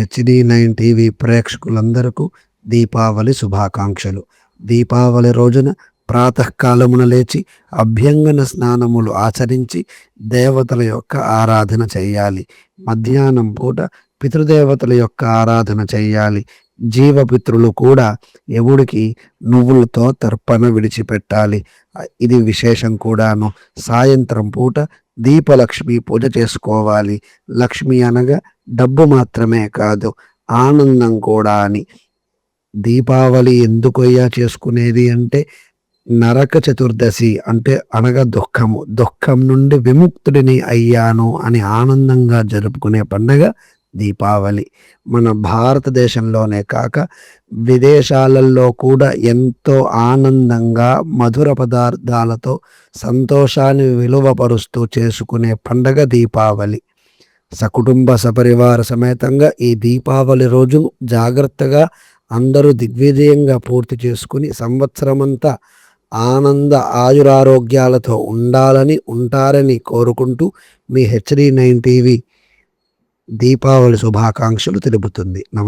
HD nine TV ప్రేక్షకులందరకు దీపావళి శుభాకాంక్షలు. దీపావళి రోజున ప్రాతకాలమున లేచి అభ్యంగన స్నానములు ఆచరించి దేవతల యొక్క ఆరాధన చేయాలి. మధ్యాహ్నం పూట పితృదేవతల యొక్క ఆరాధన చేయాలి. జీవపిత్రులు కూడా యముడికి నువ్వులతో తర్పణ విడిచిపెట్టాలి. ఇది విశేషం కూడాను. సాయంత్రం పూట దీపలక్ష్మి పూజ చేసుకోవాలి. లక్ష్మి అనగా డబ్బు మాత్రమే కాదు ఆనందం కూడా అని. దీపావళి ఎందుకయ్యా చేసుకునేది అంటే నరక చతుర్దశి అంటే అనగా దుఃఖము. దుఃఖం నుండి విముక్తుడిని అయ్యాను అని ఆనందంగా జరుపుకునే పండగ దీపావళి మన భారతదేశంలోనే కాక విదేశాలలో కూడా ఎంతో ఆనందంగా మధుర పదార్థాలతో సంతోషాన్ని విలువపరుస్తూ చేసుకునే పండగ దీపావళి. సకుటుంబ సపరివార సమేతంగా ఈ దీపావళి రోజు జాగ్రత్తగా అందరూ దిగ్విజయంగా పూర్తి చేసుకుని సంవత్సరమంతా ఆనంద ఆయురారోగ్యాలతో ఉండాలని ఉంటారని కోరుకుంటూ మీ హెచ్డి నైన్ టీవీ దీపావళి శుభాకాంక్షలు తెలుపుతుంది. నమ